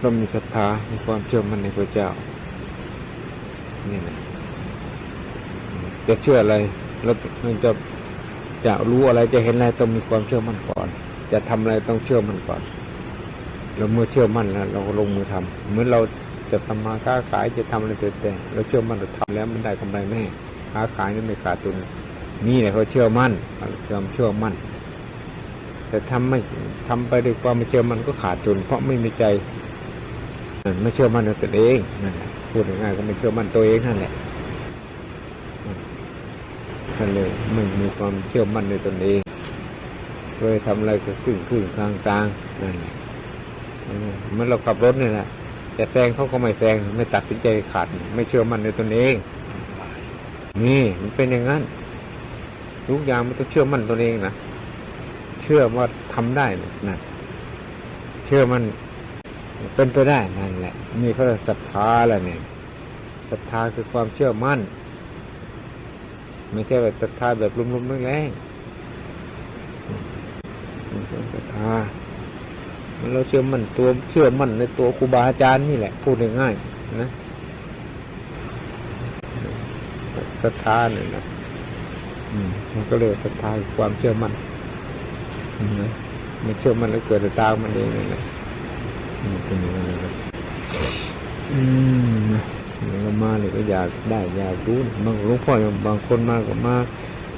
เรามีศรัทธามีความเชื่อมั่นในพระเจ้า นี่นะจะเชื่ออะไรเราจะจะรู้อะไรจะเห็นอะไรต้องมีความเชื่อมั่นก่อน จะทำอะไรต้องเชื่อมั่นก่อนเราเมื่อเชื่อมั่นแล้วเราลงมือทำเหมือนเราจะทำมาค้าขายจะทำอะไรแต่เราเชื่อมั่นเราทำแล้วมันได้กำไรแน่ค้าขายนี่ไม่ขาดทุนนี่แหละเขาเชื่อมั่นความเชื่อมั่น แต่ทำไม่ทำไปด้วยความไม่เชื่อมั่นก็ขาดทุนเพราะไม่มีใจ ไม่เชื่อมั่นในตัวเองนั่นแหละพูดง่ายๆก็ไม่เชื่อมั่นตัวเองนั่นแหละนั่นเลยไม่มีความเชื่อมั่นในตนเองเลยทำอะไรก็ครึ่งครึ่งกลางกลางนั่นแหละเมื่อเราขับรถนี่แหละจะแซงเขาก็ไม่แซงไม่ตัดสินใจขาดไม่เชื่อมั่นในตนเอง นี่มันเป็นอย่างนั้นทุกอย่างมันต้องเชื่อมั่นตนเองนะเชื่อว่าทำได้นะเชื่อมั่น เป็นไปได้นั่นแหละนี่เขาเรียกศรัทธาแหละเนี่ยศรัทธาคือความเชื่อมั่น ไม่ใช่แบบศรัทธาแบบลุ่มๆแรงๆศรัทธาเราเชื่อมั่นตัวเชื่อมั่นในตัวครูบาอาจารย์นี่แหละ พูดง่ายๆนะศรัทธาเนี่ยนะมันก็เลยศรัทธาความเชื่อมั่นนะไม่เชื่อมั่นแล้วเกิดตามมันเองนั่นแหละ เป็นอย่างนั้นเลยอืมเรามาเนี่ยก็อยากได้อยากรู้บางหลวงพ่อบางคนมาก็มา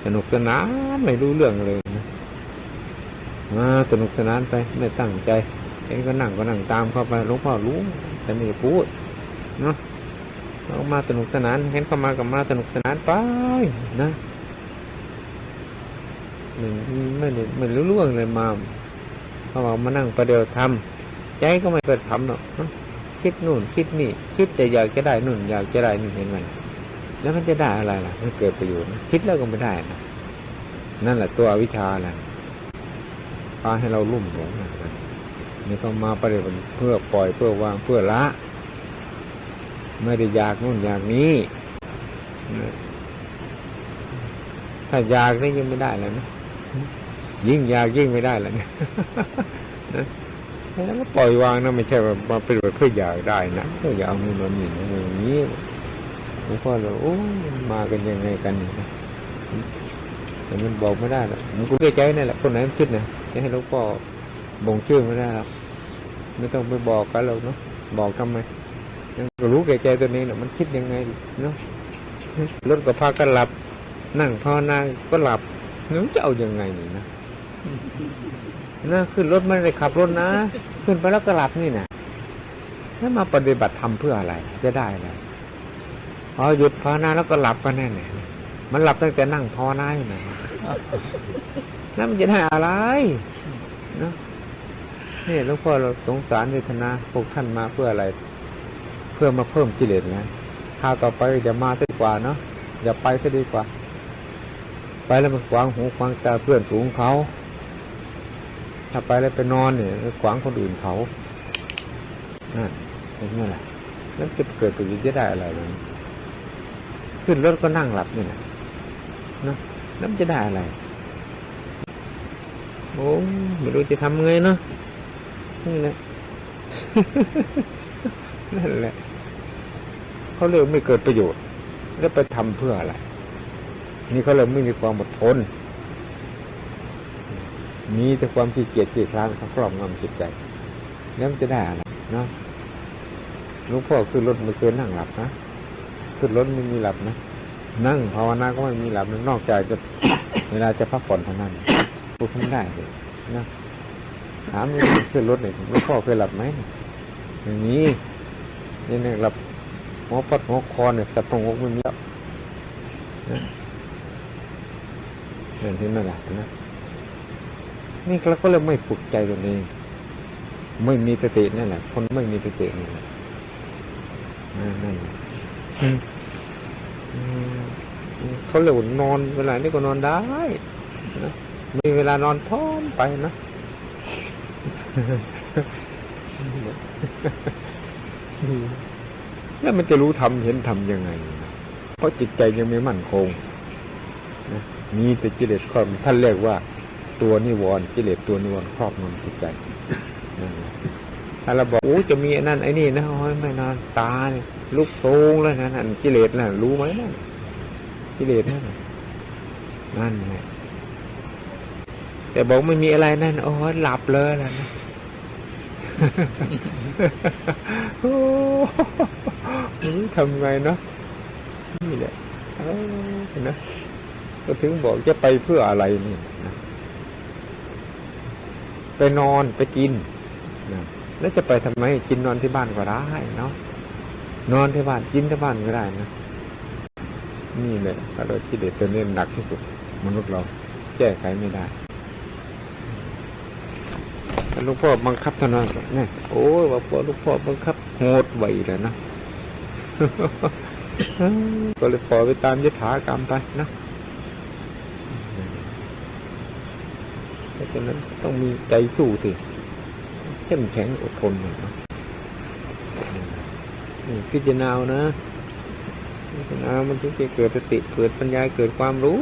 สนุกสนานไม่รู้เรื่องเลยนะมาสนุกสนานไปไม่ตั้งใจเองก็นั่งก็นั่งตามเข้าไปหลวงพ่อรู้แต่ไม่พูดเนาะเรามาสนุกสนานเห็นเข้ามากับมาสนุกสนานไปนะไม่ไม่ไม่รู้เรื่องเลยมาเขาบอกมานั่งประเดี๋ยวทำ ใจก็ไม่เปิดทำหรอกคิดนู่น คิดนี่ คิดแต่อยากจะได้นู่น อยากจะได้นี่เห็นไหมแล้วมันจะได้อะไรล่ะมันเกิดประโยชน์คิดแล้วก็ไม่ได้นะนั่นแหละตัววิชาแหละพาให้เราลุ่มหลงนี่ต้องมาปฏิบัติเพื่อปล่อยเพื่อวางเพื่อละ ไม่ได้อยากนู่นอยากนี้ถ้าอยากนี่ยังไม่ได้เลยนะยิ่งอยากยิ่งไม่ได้แล้วเนี่ย แล้วปล่อยวางนะไม่ใช่ว่ามาเป็นแบบเพื่ออยากได้นะเพื่ออยากมีมันนี่อย่างนี้หลวงพ่อเราโอ้มากันยังไงกันนี่แต่มันบอกไม่ได้หรอกมันกูเรียกใจนี่แหละคนไหนมันคิดนะจะให้หลวงพ่อบ่งชื่อไม่ได้หรอกไม่ต้องไปบอกกันเราเนาะบอกทำไมก็รู้แก่ใจตัวนี้แหละมันคิดยังไงเนาะรถก็พากันหลับ นั่งภาวนาก็หลับนึกจะเอายังไงนี่นะ นะขึ้นรถไม่ได้ขับรถนะ ขึ้นไปแล้วก็หลับนี่นะแล้วมาปฏิบัติทำเพื่ออะไร จะได้อะไรพอหยุดภาวนาแล้วก็หลับกันแน่เน่มันหลับตั้งแต่นั่งภาวนาอยู่นะแล้วมันจะได้อะไรนะนี่หลวงพ่อเราสงสารเวทนาพวกท่านมาเพื่ออะไร เพื่อมาเพิ่มกิเลสนะถ้าต่อไปจะมาดีกว่าเนาะอย่าไปซะดีกว่า ไปแล้วมันขวางหูขวางตาเพื่อนสูงเขา ถ้าไปแล้วไปนอนเนี่ยขวางคนอื่นเขานั่นเป็นไงล่ะนั่นจะเกิดประโยชน์จะได้อะไรเลยขึ้นรถก็นั่งหลับนี่นะนะนั่นจะได้อะไร โอ้ไม่รู้จะทำไงเนาะนี่แหละนั่นแหละเขาเรียกไม่เกิดประโยชน์ แล้วไปทำเพื่ออะไร นี่เขาเลยไม่มีความอดทน มีแต่ความขี้เกียจขี้คลานเขาครอบงำจิตใจแล้วมันจะได้อะไรเนาะลวงพ่อขึ้นรถไม่เคยนั่งหลับนะขึ้นรถไม่มีหลับนะนั่งภาวนาก็ไม่มีหลับนอกจากจะเวลาจะพักผ่อนเท่านั้นพูดไม่ได้เลยนะถามนี่ขึ้นรถเนี่ยลวงพ่อเคยหลับไหมอย่างนี้นี่เนี่ยหลับหัวปัดหัวคอเนี่ยแต่ตรงอกไม่มีแล้วนะเห็นที่นั่นแหละนะ นี่เราก็เลยไม่ฝึกใจตัวเองไม่มีสตินั่นแหละคนไม่มีสตินี่แหละนั่นเขาเรียกว่านอนเวลานี้ก็นอนได้นะมีเวลานอนพร้อมไปนะแล้วมันจะรู้ทำเห็นทำยังไง เพราะจิตใจยังไม่มั่นคงนะมีแต่กิเลสครอบท่านเรียกว่า ตัวนิวรณ์กิเลสตัวนิวรณ์ครอบงำจิตใจนั่นถ้าเราบอกโอ้จะมีนั่นไอ้นี่นะโอ้ยไม่นานตาเนี่ยลุกโตงแล้วนะนั่นกิเลสน่ะ รู้ไหมนั่นกิเลสนั่นน่ะนั่นไงแต่บอกไม่มีอะไรนั่นโอ้ยหลับเลยนะนะโอ้ทำไงเนาะนี่แหละเออนะก็ถึงบอกจะไปเพื่ออะไรนี่นะ ไปนอนไปกินนะแล้วจะไปทำไมกินนอนที่บ้านก็ได้เนาะนอนที่บ้านกินที่บ้านก็ได้นะนี่แหละถ้าเรากิเลสตัวนี้หนักที่สุดมนุษย์เราแก้ไขไม่ได้ลูกพ่อบังคับเท่านั้นเนี่ยโอ้ยว่าพ่อลูกพ่อบังคับโหดไวเลยนะก็เลยปล่อยไปตามยถากรรมไปนะ เพราะฉะนั้นต้องมีใจสู้สิเข้มแข็งอดทนหน่อยนะนี่พิจารณานะพิจารณามันถึงจะเกิดสติเกิดปัญญาเกิดความรู้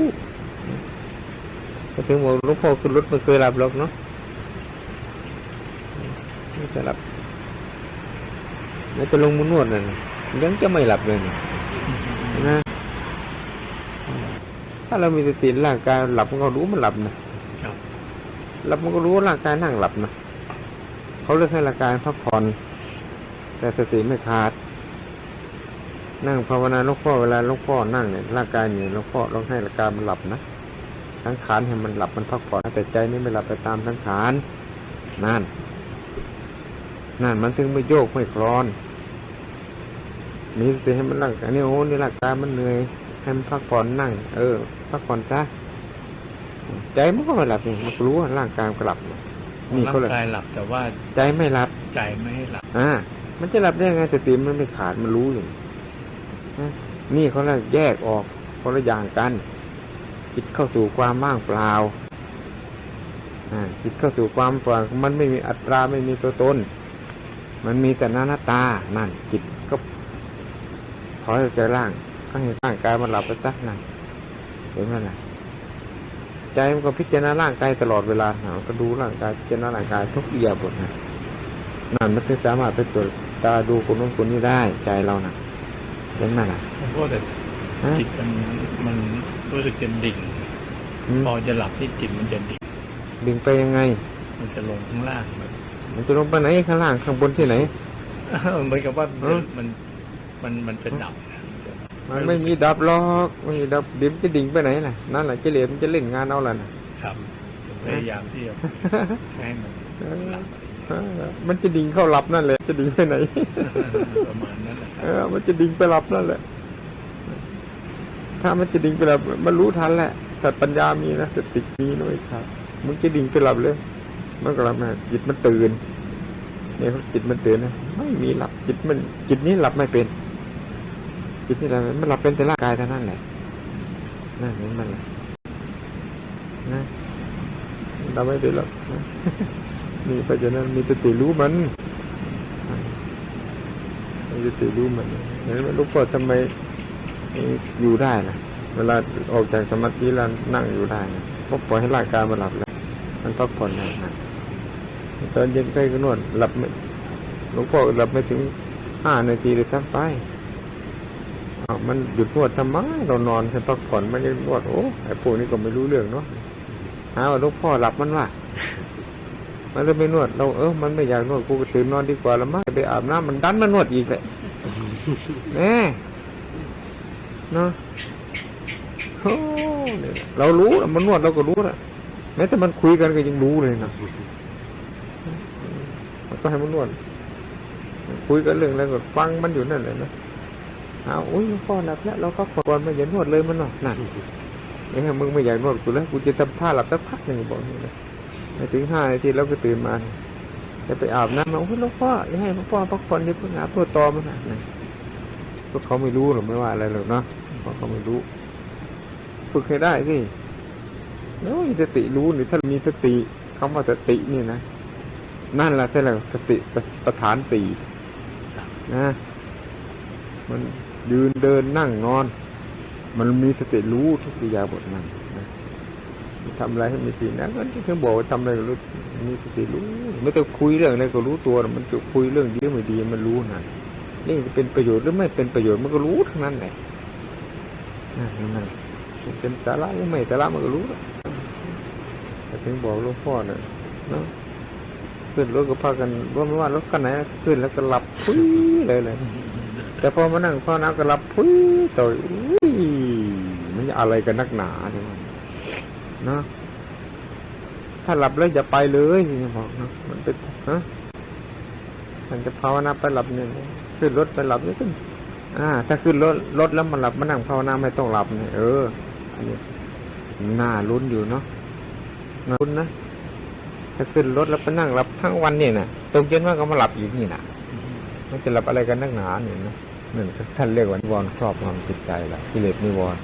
ก็ถึงบอกหลูกพ่อขึ้นรถไม่เคยหลับหรอกเนาะไม่เคยหลับแล้วจะลงมือนวดน่ะยังจะไม่หลับเลยนะนะถ้าเรามีสติร่างกายหลับมันก็รู้มันหลับนะ ครับหลับมันก็รู้ว่าร่างกายนั่งหลับนะเขาเลือกให้ร่างกายพักผ่อนแต่สติไม่ขาด นั่งภาวนาลูกพ่อเวลาลูกพ่อนั่งเนี่ยร่างกายเนี่ยลูกพ่อต้องให้ร่างกายมันหลับนะทั้งขานให้มันหลับมันพักผ่อนแต่ใจนี่ไม่หลับไปตามทั้งขานนั่นนั่นมันถึงไม่โยกไม่คลอน มีสติให้มันร่างกายนี่โอ้นี่ร่างกายมันเหนื่อยให้มันพักผ่อนนั่ง เออ พักผ่อนซะ ใจมันก็ไม่หลับนี่มันก็รู้ว่าร่างกายมันก็หลับนี่นี่ร่าเขาเลยงกายหลับแต่ว่าใจไม่หลับใจไม่ให้หลับ อ่า มันจะหลับได้ยังไงสติมันไม่ขาดมันรู้อยู่นะนี่เขาเลยแยกออกคนละอย่างกันจิตเข้าสู่ความว่างเปล่าอ่าจิตเข้าสู่ความเปล่ามันไม่มีอัตราไม่มีตัวตน มันมีแต่หน้าหน้าตา นั่น จิตก็ถอยออกจากร่างก็ให้ร่างกายมันหลับไปสักนั่นเห็นไหมล่ะ ใจมันก็พิจารณาร่างกายตลอดเวลาหาก็ดูร่างกายพิจารณาร่างกายทุกอิริยาบทนะนั่นมันถึงสามารถไปตรวจตาดูคนนู้นคนนี้ได้ใจเรานะ่ะเห็นไหมล่ะเพราะแต่ฮะจิตมันมันรู้สึกจะดิ่งอืมพอจะหลับที่จิตมันจะดิ่งดึงไปยังไง มันจะลงข้างล่างแบบมันจะลงไปไหนข้างล่างข้างบนที่ไหนเหมือนกับว่าเออมันมันมันจะดับ มันไม่มีดับหรอกไม่มีดับเดิมนจะดิ่งไปไหนล่ะนั่นแหละกิเลสมันจะเล่นงานเอาล่ะนะครับพยายามที่จะให้มันหลับเออมันจะดิ่งเข้าหลับนั่นแหละ จะดิ่งไปไหนประมาณนั้นแหละคเอรับอมันจะดิ่งไปหลับนั่นแหละ ถ้ามันจะดิ่งไปหลับ มันรู้ทันแหละ แต่ปัญญามีนะสติมีนะไอ้ครับมึงจะดิ่งไปหลับเลย มันก็หลับนะจิตมันตื่นเนี่ยจิตมันตื่นนะไม่มีหลับจิตมันจิตนี้หลับไม่เป็น จิตนี่หลับมันหลับเป็นแต่ร่างกายเท่านั้นแหละนั่นเห็นมันแหละนะเราไม่เป็นหรอกนี่เพราะฉะนั้นมีสติรู้มันมีสติรู้มันเห็นไหมลูกพ่อทำไมอยู่ได้ล่ะเวลาออกจากสมาธิแล้วนั่งอยู่ได้นะเพราะปล่อยให้ร่างกายมันหลับแล้ว มันพักผ่อนนานๆตอนเย็นใกล้ก็นวดหลับไม่หลวงพ่อหลับไม่ถึงห้านาทีเลยทั้งไปอ้าว มันหยุดนวดทำไมเรานอนแค่พักผ่อนมันยังนวดโอ้ไอ้พวกนี้ก็ไม่รู้เรื่องเนาะหาว่าลูกพ่อหลับมันว่ามันเลยไม่นวด เราเออมันไม่อยากนวดกูก็ตื่นนอนดีกว่าละมั้งไปอาบน้ำมันดันมานวดอีกเลยแน่เนาะโอ้เนี่ยเรารู้มันนวดเราก็รู้นะแม้แต่มันคุยกันก็ยังรู้เลยนะมันก็ให้มันนวด คุยกันเรื่องอะไรก็ฟังมันอยู่นั่นเลยนะ เอาอุ้ยพ่อหลับแล้วเราก็ก่อนมาอย่านวดเลยมันหน่อยนั่นเอ้ยมึงไม่อยากนวดกูแล้วกูจะทำท่าหลับสักพักหนึ่งบอกนี่นะไม่ถึงห้านาทีแล้วก็ตื่นมา จะไปอาบน้ำมาโอ้ยหลูกพ่ออยังให้หลูกพ่อพักผ่อนอย่าเพิ่งอาบเพื่อตอมันนะพวกเขาไม่รู้หรอกไม่ว่าอะไรหรอกเนาะเพราะเขาไม่รู้ฝึกให้ได้สิแล้วสติรู้นี่ถ้ามีสติคำว่าสตินี่นะนั่นแหละใช่แล้วสติประฐานสี่นะมัน ยืนเดินนั่งนอน มันมีสติรู้ทุกอิยาบทนั่นนะทำอะไรให้มีสตินะก็ที่เขาบอกว่าทำอะไรก็รู้มีสติรู้ไม่ต้องคุยเรื่องอะไรก็รู้ตัว มันจะคุยเรื่องดีไม่ดีมันรู้นะนี่เป็นประโยชน์หรือไม่เป็นประโยชน์มันก็รู้ทั้งนั้นแหละนั่นนั่นเป็นสาระหรือไม่สาระมันก็รู้แต่ถึงบอกหลวงพ่อน่ะเนาะขึ้นรถก็พากันว่าไม่ว่ารถคันไหนขึ้นแล้วก็หลับพุ้ยเลยเลย แต่พอมานั่งพ่อน้ำก็หลับพุ้ยต่อยอุ้ยมันจะอะไรกันนักหนาเนี่ยมันะถ้าหลับแล้วอย่าไปเลยนี่บอกนะมันเป็นฮะมันจะภาวนาไปหลับเนี่ยขึ้นรถไปหลับเนี่ยขึ้นอ่า ถ้าขึ้นรถรถแล้วมันหลับมานั่งภาวนาไม่ต้องหลับเนี่ยเอออันนี้น่าลุ้นอยู่เนาะน่าลุ้นนะถ้าขึ้นรถแล้วไปนั่งหลับทั้งวันเนี่ยนะตรงเย็นว่าก็มาหลับอยู่นี่นะ มันจะหลับอะไรกันนักหนาเนี่ยนะนั่นท่านเรียกว่านิวรณ์ครอบงำจิตใจละกิเลสนิวรณ์